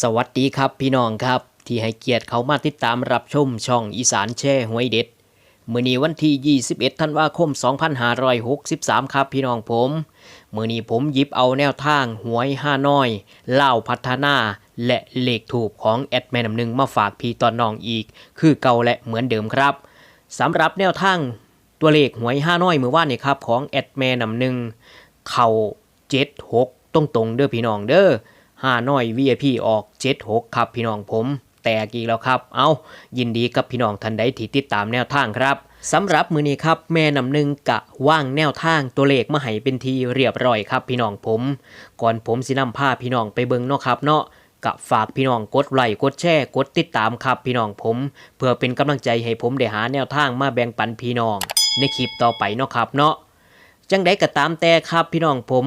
สวัสดีครับพี่น้องครับ ที่ให้เกียรติเขามาติดตามรับชมช่องอีสานแช่หวยเด็ดมือนี้วันที่ 21ธันวาคม 2563 ครับพี่น้องผมมือนี้ผมหยิบเอาแนวทางหวยห้าน้อยเล่าพัฒนา และเลขถูกของแอดแม่นำหนึ่งมาฝากพี่ตอนน้องอีก คือเก่าและเหมือนเดิมครับสำหรับแนวทางตัวเลขหวยห้าน้อยมือว่านนี่ครับของแอดแม่นำหนึ่งเข่าเจ็ดหกตรงตรงๆเด้อพี่น้องเด้อ ห้าน้อย VIP ออกเจ็ดหกครับพี่น้องผมแตกอีกแล้วครับ เอายินดีกับพี่น้องทันใดที่ติดตามแนวทางครับสำหรับมือนี้ครับแม่นำหนึ่งกะว่างแนวทางตัวเลขมาให้เป็นทีเรียบร้อยครับพี่น้องผม ก่อนผมสินำพาพี่น้องไปเบิงเนาะครับเนาะกะฝากพี่น้องกดไลค์กดแชร์กดติดตามครับพี่น้องผม เพื่อเป็นกำลังใจให้ผมได้หาแนวทางมาแบ่งปันพี่น้อง ในคลิปต่อไปเนาะครับเนาะจังใดก็ตามแต่ครับพี่น้องผม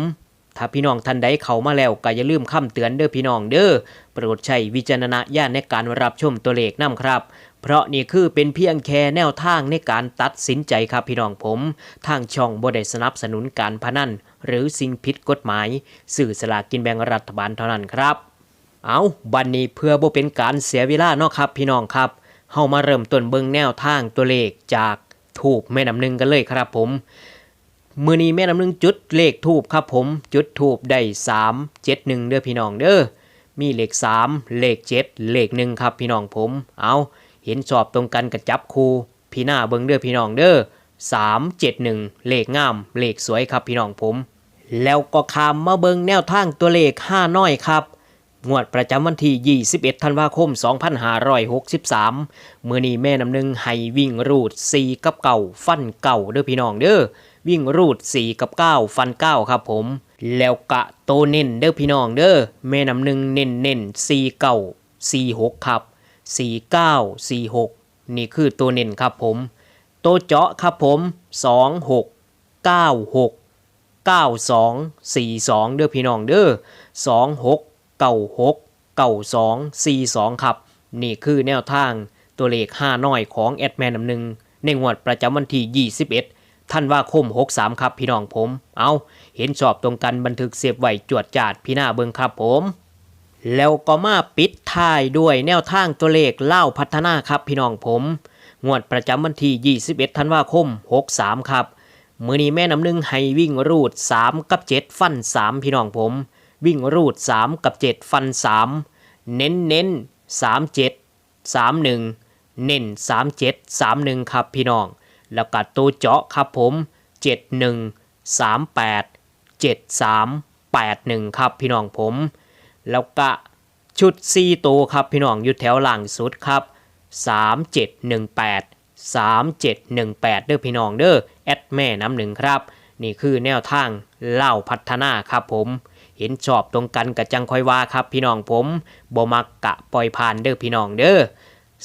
ถ้าพี่น้องท่านใดเข้ามาแล้วก็อย่าลืมคำเตือนเด้อพี่น้องเด้อโปรดใช้วิจารณญาณในการรับชมตัวเลขนํครับ เพราะนี่คือเป็นเพียงแค่แนวทางในการตัดสินใจครับพี่น้องผม ทางช่องบ่ได้สนับสนุนการพนันหรือสิ่งผิดกฎหมาย สื่อสลากกินแบ่งรัฐบาลเท่านั้นครับ เอาบันนี้เพื่อบ่เป็นการเสียเวลาเนาะครับพี่น้องครับเฮามาเริ่มต้นเบิ่งแนวทางตัวเลขจากถูกแม่น้ำหนึ่งกันเลยครับผม มือนี้แม่น้ำหนึ่งจุดเลขทูบครับผม จุดทูบได้สามเจ็ดหนึ่งเด้อพี่น้องเด้อมีเลขสามเลขเจ็ดเลขหนึ่งครับพี่น้องผม เอาเห็นสอบตรงกันกับจับคูพี่หน้าเบิ้งเด้อพี่น้องเด้อสามเจ็ดหนึ่งเลขงาม เลขสวยครับพี่น้องผม แล้วก็คามมาเบิ้งแนวทางตัวเลขห้าน้อยครับงวดประจำวันที่ 21 ธันวาคม 2563มือนี้แม่น้ำหนึ่งให้วิ่งรูด 4 กับเก่า ฟันเก่าเด้อพี่น้องเด้อ วิ่งรูด 4 กับ 9 ฟัน 9 ครับผม แล้วกะโตเน้นเด้อพี่น้องเด้อแม่น้ำหนึ่งเน้นเน้น4เก่า4 6 ครับ 4 9 4 6 นี่คือตัวเน้นครับผม โตเจาะครับผม 2 6 9 6 9242 เด้อพี่น้องเด้อ26 96 92 42 ครับ นี่คือแนวทางตัวเลข5น้อยของแอดแมนนำหนึ่งในงวดประจำวันที่21 ธันว่าคม63ครับพี่น้องผม เอาเห็นชอบตรงกันบันทึกเสียบไหวจวดจาดพี่หน้าเบิงครับผม แล้วก็มาปิดท้ายด้วยแนวทางตัวเลขเล่าพัฒนาครับพี่น้องผม งวดประจำวันที่21ธันวาคม 63 ครับ มือนี้แม่น้ำหนึ่งให้วิ่งรูด 3 กับ 7 ฟัน 3 พี่น้องผม วิ่งรูด 3 กับ 7 ฟัน 3 เน้นเน้น3 7 3 1 เน้น3 7 3 1 ครับพี่น้อง แล้วก็ตัวเจาะครับผม 7 1 3 8 7 3 8 1 ครับพี่น้องผม แล้วก็ชุด4ตัวครับพี่น้องอยู่แถวหลังสุดครับ 3718 3718 เด้อพี่น้องเด้อแอดแม่น้ำหนึ่งครับ นี่คือแนวทางเล่าพัฒนาครับผมเห็นชอบตรงกันกับจังคอยว่าครับพี่น้องผมบ่มักกะปล่อยผ่านเด้อพี่น้องเด้อ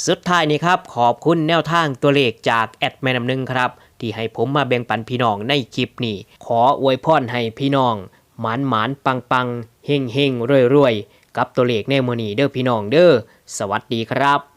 สุดท้ายนี้ครับ ขอบคุณแนวทางตัวเลขจากแอดแม่น้ำหนึ่งครับ ที่ให้ผมมาแบ่งปันพี่น้องในคลิปนี้ ขออวยพรให้พี่น้องหมานหมานปังปังเฮงเฮงรวยรวยกับตัวเลขในมือนี้เด้อพี่น้องเด้อสวัสดีครับ